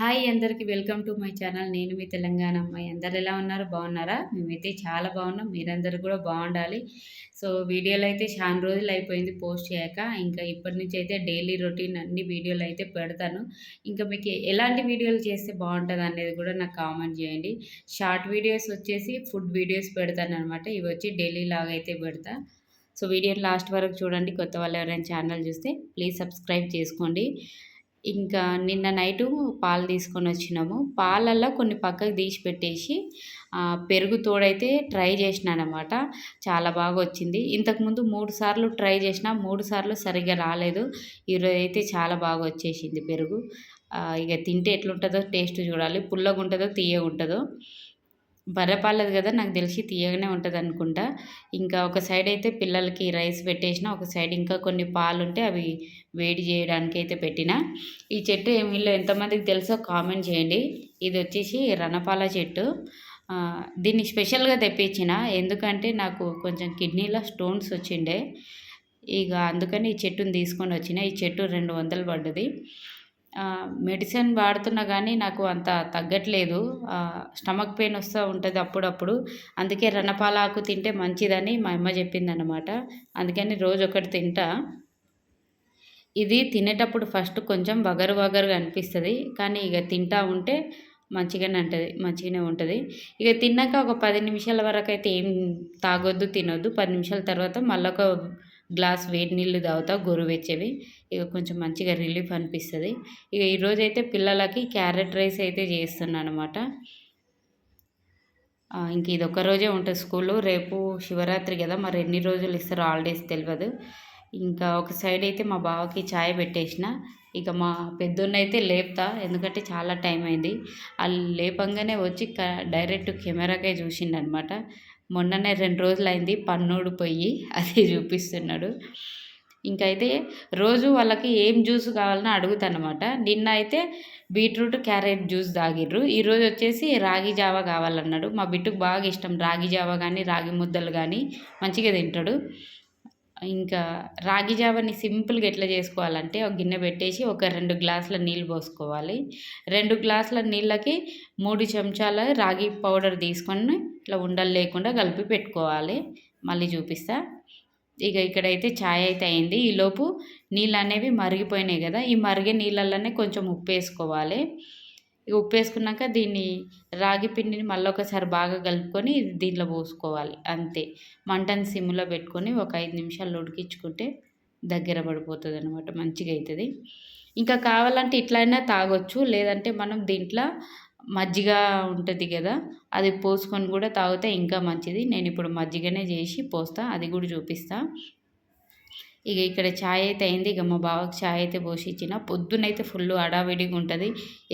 Hi అందరికీ welcome to my channel. నేను మీ తెలంగాణ అమ్మాయి. అందరు ఎలా ఉన్నారు? బాగున్నారా? మేమైతే చాలా బాగున్నాం. మీరందరూ కూడా బాగుండాలి. సో వీడియోలు అయితే చాలా రోజులు అయిపోయింది పోస్ట్ చేయక. ఇంకా ఇప్పటి నుంచి అయితే డైలీ రొటీన్ అన్ని వీడియోలు అయితే పెడతాను. ఇంకా మీకు ఎలాంటి వీడియోలు చేస్తే బాగుంటుంది అనేది కూడా నాకు కామెంట్ చేయండి. షార్ట్ వీడియోస్ వచ్చేసి ఫుడ్ వీడియోస్ పెడతాను అనమాట ఇవి వచ్చి డైలీ లాగా అయితే పెడతా. సో వీడియో లాస్ట్ వరకు చూడండి. కొత్త వాళ్ళు ఎవరైనా ఛానల్ చూస్తే ప్లీజ్ సబ్స్క్రైబ్ చేసుకోండి. ఇంకా నిన్న నైటు పాలు తీసుకొని వచ్చినాము. పాలల్లో కొన్ని పక్కకు తీసి పెట్టేసి పెరుగు తోడైతే ట్రై చేసినాను అనమాట చాలా బాగా వచ్చింది. ఇంతకుముందు మూడు సార్లు ట్రై చేసిన మూడు సార్లు సరిగ్గా రాలేదు. ఈరోజు అయితే చాలా బాగా వచ్చేసింది పెరుగు. ఇక తింటే ఎట్లుంటుందో టేస్ట్ చూడాలి. పుల్లగా ఉంటుందో తీయగా ఉంటుందో బర్రెపాలది కదా నాకు తెలిసి తీయగానే ఉంటుంది అనుకుంటా. ఇంకా ఒక సైడ్ అయితే పిల్లలకి రైస్ పెట్టేసిన ఒక సైడ్ ఇంకా కొన్ని పాలు ఉంటే అవి వేడి చేయడానికి అయితే పెట్టిన. ఈ చెట్టు ఏమిలో ఎంతమందికి తెలుసో కామెంట్ చేయండి. ఇది వచ్చేసి రణపాల చెట్టు. దీన్ని స్పెషల్గా తెప్పించిన ఎందుకంటే నాకు కొంచెం కిడ్నీలో స్టోన్స్ వచ్చిండే. ఇక అందుకని ఈ చెట్టుని తీసుకొని వచ్చిన. ఈ చెట్టు రెండు వందలు పడ్డది. మెడిసిన్ వాడుతున్నా కానీ నాకు అంత తగ్గట్లేదు. స్టమక్ పెయిన్ వస్తూ ఉంటుంది అప్పుడప్పుడు. అందుకే రణపాలాకు తింటే మంచిదని మా అమ్మ చెప్పిందనమాట అందుకని రోజు ఒకటి తింటా. ఇది తినేటప్పుడు ఫస్ట్ కొంచెం వగరు వగరుగా అనిపిస్తుంది. కానీ ఇక తింటా ఉంటే మంచిగానే ఉంటుంది మంచిగానే ఉంటుంది. ఇక తిన్నాక ఒక పది నిమిషాల వరకు అయితే ఏం తాగొద్దు తినొద్దు. పది నిమిషాల తర్వాత మళ్ళీ ఒక గ్లాస్ వేడి నీళ్ళు తాగుతా గోరువెచ్చవి. ఇక కొంచెం మంచిగా రిలీఫ్ అనిపిస్తుంది. ఇక ఈరోజు అయితే పిల్లలకి క్యారెట్ రైస్ అయితే చేస్తున్నాను అనమాట ఇంక ఇది ఒక రోజే ఉంటుంది స్కూలు. రేపు శివరాత్రి కదా మరి ఎన్ని రోజులు ఇస్తారో హాలిడేస్ తెలియదు ఇంకా ఒక సైడ్ అయితే మా బావకి ఛాయ్ పెట్టేసిన. ఇక మా పెద్దన్నైతే లేపుతా ఎందుకంటే చాలా టైం అయింది. వాళ్ళు లేపంగానే వచ్చి డైరెక్ట్ కెమెరాకే చూసిండనమాట. మొన్ననే రెండు రోజులు అయింది పన్నుడు పోయి అది చూపిస్తున్నాడు. ఇంకైతే రోజు వాళ్ళకి ఏం జ్యూస్ కావాలని అడుగుతానమాట. నిన్న అయితే బీట్రూట్ క్యారెట్ జ్యూస్ తాగిర్రు. ఈరోజు వచ్చేసి రాగి జావా కావాలన్నాడు. మా బిట్టుకు బాగా ఇష్టం. రాగి జావా కానీ రాగి ముద్దలు కానీ మంచిగా తింటాడు. ఇంకా రాగి జావని సింపుల్గా ఎట్లా చేసుకోవాలంటే ఒక గిన్నె పెట్టేసి ఒక రెండు గ్లాసుల నీళ్ళు పోసుకోవాలి. రెండు గ్లాసుల నీళ్ళకి మూడు చెంచాల రాగి పౌడర్ తీసుకొని ఇట్లా ఉండలు లేకుండా కలిపి పెట్టుకోవాలి. మళ్ళీ చూపిస్తా. ఇక ఇక్కడైతే ఛాయ్ అయితే అయింది. ఈలోపు నీళ్ళు అనేవి మరిగిపోయినాయి కదా ఈ మరిగే నీళ్ళల్లోనే కొంచెం ఉప్పు వేసుకోవాలి. ఇక ఉప్పు వేసుకున్నాక దీన్ని రాగి పిండిని మళ్ళీ ఒకసారి బాగా కలుపుకొని దీంట్లో పోసుకోవాలి అంతే. మంటను సిమ్లో పెట్టుకొని ఒక ఐదు నిమిషాలు ఉడికించుకుంటే దగ్గర పడిపోతుంది అనమాట మంచిగా అవుతుంది. ఇంకా కావాలంటే ఇట్లయినా తాగొచ్చు లేదంటే మనం దీంట్లో మజ్జిగ ఉంటుంది కదా అది పోసుకొని కూడా తాగితే ఇంకా మంచిది. నేను ఇప్పుడు మజ్జిగనే చేసి పోస్తా అది కూడా చూపిస్తా. ఇక ఇక్కడ ఛాయ్ అయితే అయింది. ఇక మా బావకి ఛాయ్ అయితే పోసి ఇచ్చిన. పొద్దునైతే ఫుల్ అడావిడిగా ఉంటుంది.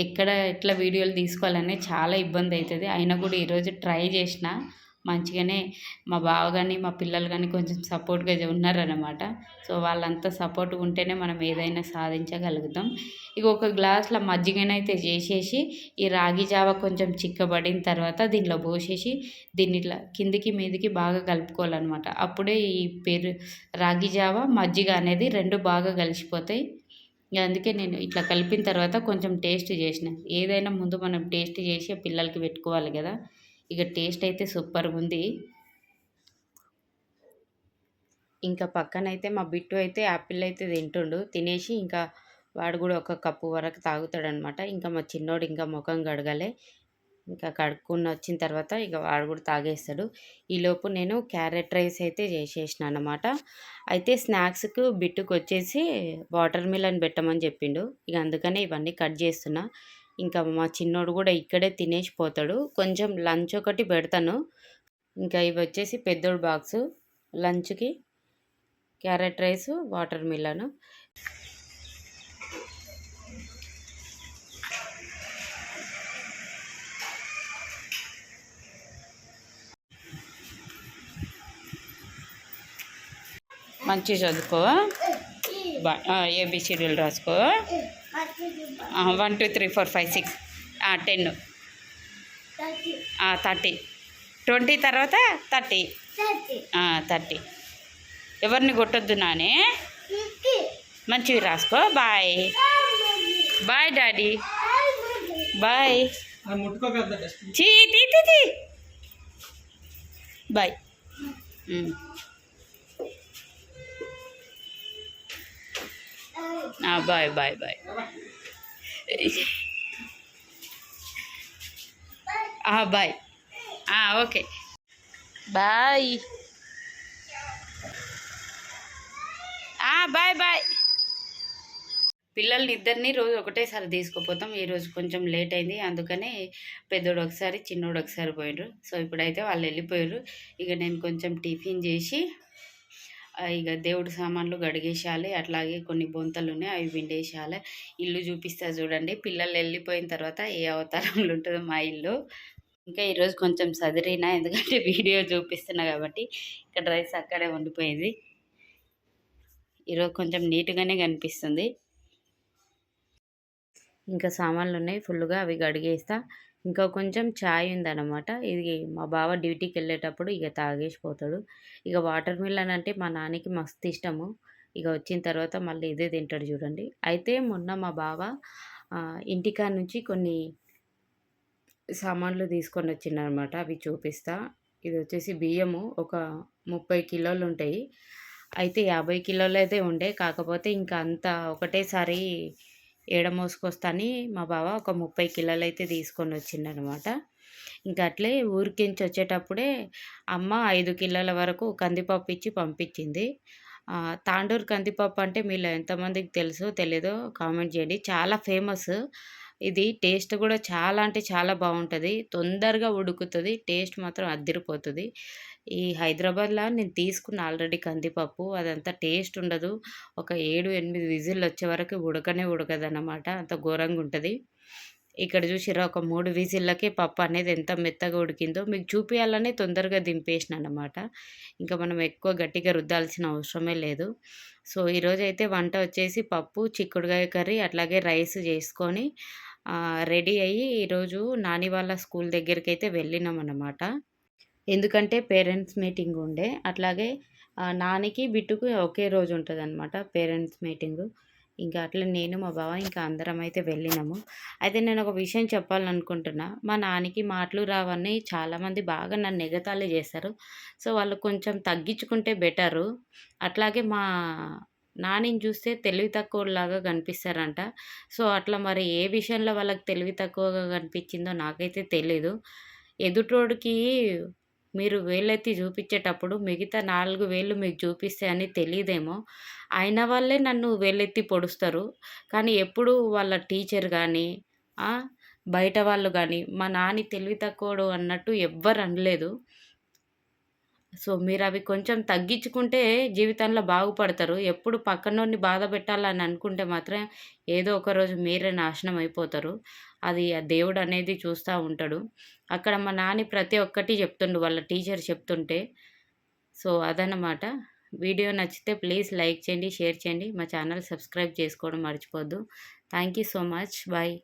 ఎక్కడ ఎట్లా వీడియోలు తీసుకోవాలనే చాలా ఇబ్బంది అవుతుంది. అయినా కూడా ఈరోజు ట్రై చేసిన. మంచిగానే మా బావ కానీ మా పిల్లలు కానీ కొంచెం సపోర్ట్గా ఉన్నారనమాట సో వాళ్ళంతా సపోర్ట్గా ఉంటేనే మనం ఏదైనా సాధించగలుగుతాం. ఇక ఒక గ్లాస్లో మజ్జిగనైతే చేసేసి ఈ రాగి జావ కొంచెం చిక్కబడిన తర్వాత దీనిలో పోసేసి దీన్ని ఇట్లా కిందికి మీదికి బాగా కలుపుకోవాలన్నమాట. అప్పుడే ఈ పెరు రాగి జావ మజ్జిగ అనేది రెండు బాగా కలిసిపోతాయి. అందుకే నేను ఇట్లా కలిపిన తర్వాత కొంచెం టేస్ట్ చేసిన. ఏదైనా ముందు మనం టేస్ట్ చేసి పిల్లలకి పెట్టుకోవాలి కదా. ఇక టేస్ట్ అయితే సూపర్గా ఉంది. ఇంకా పక్కనైతే మా బిట్టు అయితే యాపిల్ అయితే తింటుండు. తినేసి ఇంకా వాడు కూడా ఒక కప్పు వరకు తాగుతాడనమాట. ఇంకా మా చిన్నోడు ఇంకా ముఖం కడగలే. ఇంకా కడుక్కుని వచ్చిన తర్వాత ఇక వాడు కూడా తాగేస్తాడు. ఈలోపు నేను క్యారెట్ రైస్ అయితే చేసేసిన అనమాట అయితే స్నాక్స్కు బిట్టుకు వచ్చేసి వాటర్ మిలన్ పెట్టమని చెప్పిండు. ఇక అందుకనే ఇవన్నీ కట్ చేస్తున్నా. ఇంకా మా చిన్నోడు కూడా ఇక్కడే తినేసి పోతాడు. కొంచెం లంచ్ ఒకటి పెడతాను. ఇంకా ఇవి వచ్చేసి పెద్దోడు బాక్సు. లంచ్కి క్యారెట్ రైస్ వాటర్ మిలను. మంచిగా చదువుకో. ఏబిసిడీలు రాసుకో. One two three four five six ten thirty twenty తర్వాత థర్టీ థర్టీ ఎవరిని కొట్టొద్దు నానే? మంచివి రాసుకో. బాయ్ బాయ్ డాడీ బాయ్ చీ తీ bye bye bye bye bye. Okay. Bye. Bye bye. పిల్లల్ని ఇద్దరిని రోజు ఒకటేసారి తీసుకుపోతాం. ఈరోజు కొంచెం లేట్ అయింది. అందుకనే పెద్దోడు ఒకసారి చిన్నోడు ఒకసారి పోయినరు సో ఇప్పుడైతే వాళ్ళు వెళ్ళిపోయారు ఇక నేను కొంచెం టిఫిన్ చేసి ఇక దేవుడి సామాన్లు గడిగేసాలి అట్లాగే కొన్ని బొంతలు ఉన్నాయి అవి విండేసాలి ఇల్లు చూపిస్తా చూడండి. పిల్లలు వెళ్ళిపోయిన తర్వాత ఏ అవతారంలో ఉంటుందో మా ఇల్లు. ఇంకా ఈరోజు కొంచెం సదిరినా ఎందుకంటే వీడియో చూపిస్తున్నా కాబట్టి ఇక్కడ రైస్ అక్కడే ఉండిపోయింది. ఈరోజు కొంచెం నీట్గానే కనిపిస్తుంది. ఇంకా సామాన్లు ఉన్నాయి ఫుల్గా అవి గడిగేస్తా. ఇంకా కొంచెం ఛాయ్ ఉందన్నమాట. ఇది మా బావ డ్యూటీకి వెళ్ళేటప్పుడు ఇక తాగేసిపోతాడు. ఇక వాటర్ మిల్లన్ అంటే మా నాన్నకి మస్తు ఇష్టము. ఇక వచ్చిన తర్వాత మళ్ళీ ఇదే తింటాడు చూడండి. అయితే మొన్న మా బావ ఇంటికా ఇంటికాడ నుంచి కొన్ని సామాన్లు తీసుకొని వచ్చిండనమాట అవి చూపిస్తా. ఇది వచ్చేసి బియ్యము. ఒక ముప్పై కిలోలు ఉంటాయి. అయితే యాభై కిలోలు అయితే ఉండే. కాకపోతే ఇంకా అంత ఒకటేసారి ఏడ మోసుకొస్తాని మా బావ ఒక ముప్పై కిలోలు అయితే తీసుకొని వచ్చిండనమాట. ఇంకా అట్లే ఊరికించి వచ్చేటప్పుడే అమ్మ ఐదు కిలోల వరకు కందిపప్పు ఇచ్చి పంపించింది. తాండూరు కందిపప్పు అంటే మీలో ఎంతమందికి తెలుసో తెలీదో కామెంట్ చేయండి. చాలా ఫేమస్. ఇది టేస్ట్ కూడా చాలా అంటే చాలా బాగుంటుంది. తొందరగా ఉడుకుతుంది. టేస్ట్ మాత్రం అద్దిరిపోతుంది. ఈ హైదరాబాద్లో నేను తీసుకున్న ఆల్రెడీ కందిపప్పు అదంతా టేస్ట్ ఉండదు. ఒక ఏడు ఎనిమిది విజిల్ వచ్చే వరకు ఉడకనే ఉడకదన్నమాట. అంత ఘోరంగా ఉంటుంది. ఇక్కడ చూసిరా ఒక మూడు విజిల్లకే పప్పు అనేది ఎంత మెత్తగా ఉడికిందో మీకు చూపించాలనే తొందరగా దింపేసిన అనమాట ఇంకా మనం ఎక్కువ గట్టిగా రుద్దాల్సిన అవసరమే లేదు. సో ఈరోజైతే వంట వచ్చేసి పప్పు చిక్కుడుకాయ కర్రీ అట్లాగే రైస్ చేసుకొని రెడీ అయ్యి ఈరోజు నాని వాళ్ళ స్కూల్ దగ్గరికి అయితే వెళ్ళినాం అన్నమాట ఎందుకంటే పేరెంట్స్ మీటింగ్ ఉండే. అట్లాగే నానికి బిట్టుకు ఒకే రోజు ఉంటుంది అనమాట పేరెంట్స్ మీటింగు. ఇంకా అట్లా నేను మా బావ ఇంకా అందరం అయితే వెళ్ళినాము. అయితే నేను ఒక విషయం చెప్పాలనుకుంటున్నా. మా నాన్నకి మాటలు రావని చాలామంది బాగా నన్ను ఎగతాళి చేస్తారు. సో వాళ్ళు కొంచెం తగ్గించుకుంటే బెటరు. అట్లాగే మా నానిని చూస్తే తెలివి తక్కువలాగా కనిపిస్తారంట. సో అట్లా మరి ఏ విషయంలో వాళ్ళకి తెలివి తక్కువగా కనిపించిందో నాకైతే తెలీదు. ఎదుటోడికి మీరు వేలెత్తి చూపించేటప్పుడు మిగతా నాలుగు వేలు మీకు చూపిస్తే అని తెలియదేమో అయిన వాళ్ళే నన్ను వేలెత్తి పొడుస్తారు. కానీ ఎప్పుడు వాళ్ళ టీచర్ కానీ బయట వాళ్ళు కానీ మా నాని తెలివి తక్కువడు అన్నట్టు ఎవ్వరు అనలేదు. సో మీరు అవి కొంచెం తగ్గించుకుంటే జీవితంలో బాగుపడతారు. ఎప్పుడు పక్కనోడిని బాధ పెట్టాలని అనుకుంటే మాత్రం ఏదో ఒక రోజు మీరే నాశనం అయిపోతారు. అది ఆ దేవుడు అనేది చూస్తూ ఉంటాడు. అక్కడ మా నాని ప్రతి ఒక్కటి చెప్తుండు వాళ్ళ టీచర్ చెప్తుంటే. సో అదనమాట వీడియో నచ్చితే ప్లీజ్ లైక్ చేయండి షేర్ చేయండి. మా ఛానల్ సబ్స్క్రైబ్ చేసుకోవడం మర్చిపోద్దు. Thank you so much. Bye.